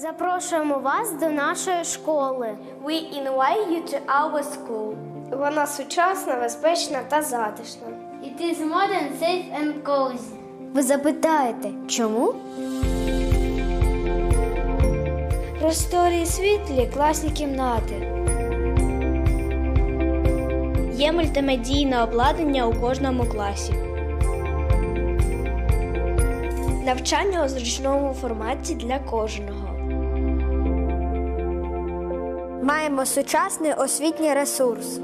Запрошуємо вас до нашої школи. We invite you to our school. Вона сучасна, безпечна та затишна. It is modern, safe and cozy. Ви запитаєте, чому? Просторі і світлі, класні кімнати. Є мультимедійне обладнання у кожному класі. Навчання у зручному форматі для кожного. Маємо сучасний освітній ресурс.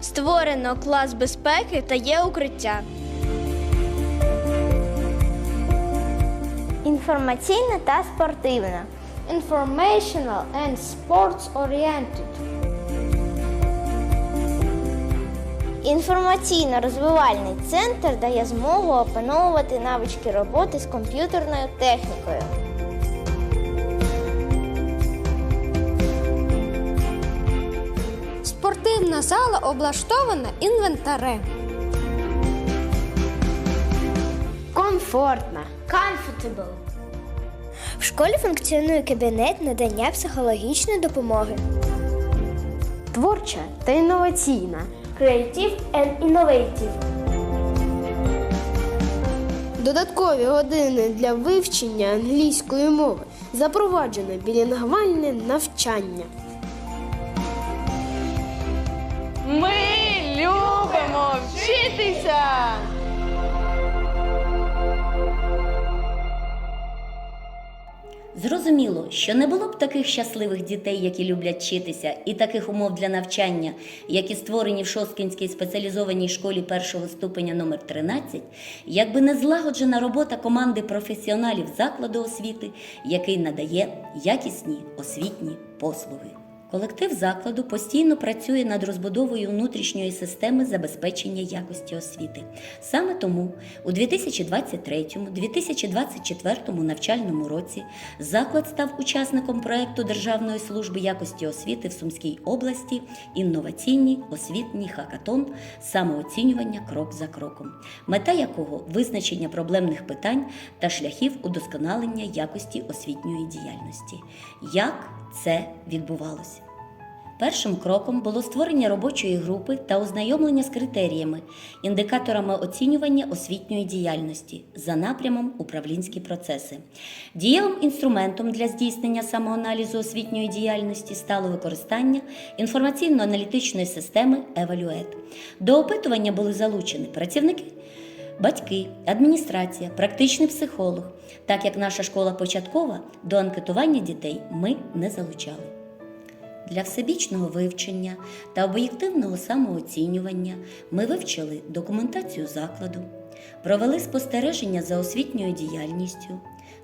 Створено клас безпеки та є укриття. Інформаційна та спортивна. Informational and sports oriented. Інформаційно-розвивальний центр дає змогу опановувати навички роботи з комп'ютерною технікою. Спортивна зала облаштована інвентарем. Комфортна. Comfortable. В школі функціонує кабінет надання психологічної допомоги. Творча та інноваційна. Creative and innovative. Додаткові години для вивчення англійської мови. Запроваджено білінгвальне навчання. Ми любимо вчитися! Зрозуміло, що не було б таких щасливих дітей, які люблять вчитися, і таких умов для навчання, які створені в Шосткінській спеціалізованій школі першого ступеня номер 13, якби не злагоджена робота команди професіоналів закладу освіти, який надає якісні освітні послуги. Колектив закладу постійно працює над розбудовою внутрішньої системи забезпечення якості освіти. Саме тому у 2023-2024 навчальному році заклад став учасником проекту Державної служби якості освіти в Сумській області інноваційний освітній хакатон самооцінювання крок за кроком, мета якого визначення проблемних питань та шляхів удосконалення якості освітньої діяльності. Як це відбувалося? Першим кроком було створення робочої групи та ознайомлення з критеріями, індикаторами оцінювання освітньої діяльності за напрямом управлінські процеси. Дієвим інструментом для здійснення самоаналізу освітньої діяльності стало використання інформаційно-аналітичної системи Евалюет. До опитування були залучені працівники. Батьки, адміністрація, практичний психолог. Так як наша школа початкова, до анкетування дітей ми не залучали. Для всебічного вивчення та об'єктивного самооцінювання ми вивчили документацію закладу, провели спостереження за освітньою діяльністю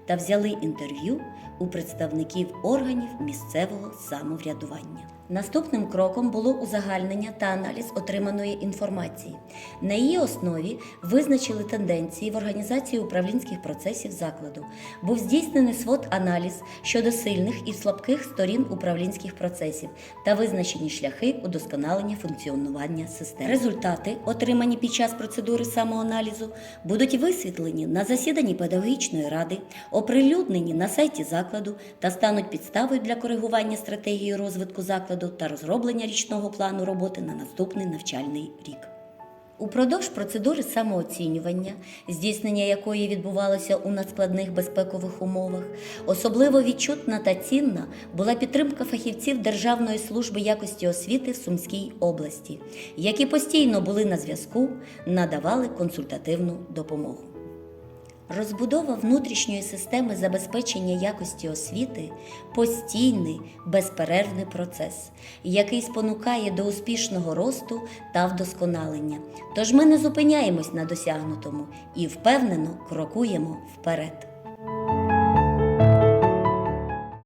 та взяли інтерв'ю у представників органів місцевого самоврядування. Наступним кроком було узагальнення та аналіз отриманої інформації. На її основі визначили тенденції в організації управлінських процесів закладу. Був здійснений свод-аналіз щодо сильних і слабких сторін управлінських процесів та визначені шляхи удосконалення функціонування системи. Результати, отримані під час процедури самоаналізу, будуть висвітлені на засіданні педагогічної ради, оприлюднені на сайті закладу та стануть підставою для коригування стратегії розвитку закладу та розроблення річного плану роботи на наступний навчальний рік. Упродовж процедури самооцінювання, здійснення якої відбувалося у надскладних безпекових умовах, особливо відчутна та цінна була підтримка фахівців Державної служби якості освіти в Сумській області, які постійно були на зв'язку, надавали консультативну допомогу. Розбудова внутрішньої системи забезпечення якості освіти постійний безперервний процес, який спонукає до успішного росту та вдосконалення. Тож ми не зупиняємось на досягнутому і впевнено крокуємо вперед.